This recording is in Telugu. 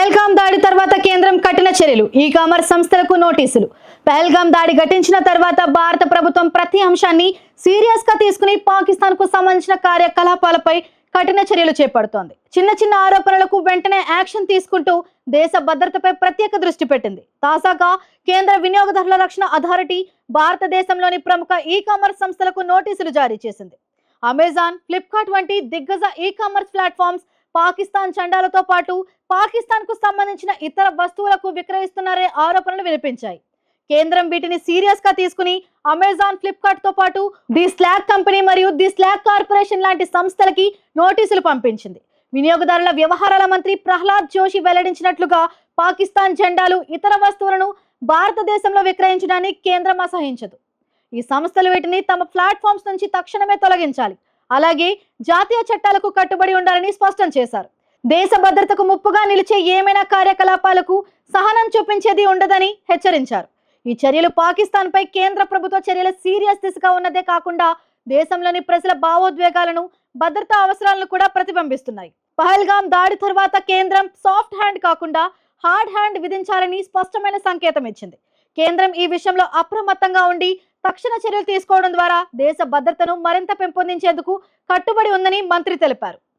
పహల్గాం దాడి తర్వాత కేంద్రం కఠిన చర్యలు ఈ కామర్స్ సంస్థలకు నోటీసులు. పహల్గాం దాడి ఘటించిన తర్వాత భారత ప్రభుత్వం ప్రతి అంశాన్ని సీరియస్గా తీసుకుని పాకిస్తాన్కు సంబంధించిన కార్యకలాపాలపై కఠిన చర్యలు చేపడుతోంది. చిన్న చిన్న ఆరోపణలకు వెంటనే యాక్షన్ తీసుకుంటూ దేశ భద్రతపై ప్రత్యేక దృష్టి పెట్టింది. తాజాగా కేంద్ర వినియోగదారుల రక్షణ అథారిటీ భారతదేశంలోని ప్రముఖ ఈ కామర్స్ సంస్థలకు నోటీసులు జారీ చేసింది. అమెజాన్ ఫ్లిప్కార్ట్ వంటి దిగ్గజ ఈ కామర్స్ ప్లాట్ఫామ్స్ పాకిస్తాన్ చండాలతో పాటు పాకిస్తాన్కు సంబంధించిన ఇతర వస్తువులకు విక్రయిస్తున్నారనే ఆరోపణలు వినిపించాయి. కేంద్రం వీటిని సీరియస్గా తీసుకుని అమెజాన్ ఫ్లిప్కార్ట్తో పాటు ది స్లాగ్ కంపెనీ మరియు ది స్లాగ్ కార్పొరేషన్ లాంటి సంస్థలకి నోటీసులు పంపించింది. వినియోగదారుల వ్యవహారాల మంత్రి ప్రహ్లాద్ జోషి వెల్లడించినట్లుగా పాకిస్తాన్ జెండాలు ఇతర వస్తువులను భారతదేశంలో విక్రయించడాన్ని కేంద్రం అసహించదు. ఈ సంస్థలు వీటిని తమ ప్లాట్ఫామ్స్ నుంచి తక్షణమే తొలగించాలి. అలాగే జాతీయ చట్టాలకు కట్టుబడి ఉండాలని స్పష్టం చేశారు. దేశ భద్రతకు ముప్పుగా నిలిచే ఏమైనా కార్యకలాపాలకు సహనం చూపించేది ఉండదని హెచ్చరించారు. ఈ చర్యలు పాకిస్తాన్ పై కేంద్ర ప్రభుత్వ చర్యల సీరియస్ దిశగా ఉన్నదే కాకుండా దేశంలోని ప్రజల భావోద్వేగాలను భద్రతా అవసరాలను కూడా ప్రతిబింబిస్తున్నాయి. పహల్గాం దాడి తర్వాత కేంద్రం సాఫ్ట్ హ్యాండ్ కాకుండా హార్డ్ హ్యాండ్ విధించాలని స్పష్టమైన సంకేతం ఇచ్చింది. కేంద్రం ఈ విషయంలో అప్రమత్తంగా ఉండి తక్షణ చర్యలు తీసుకోవడం ద్వారా దేశ భద్రతను మరింత పెంపొందించేందుకు కట్టుబడి ఉందని మంత్రి తెలిపారు.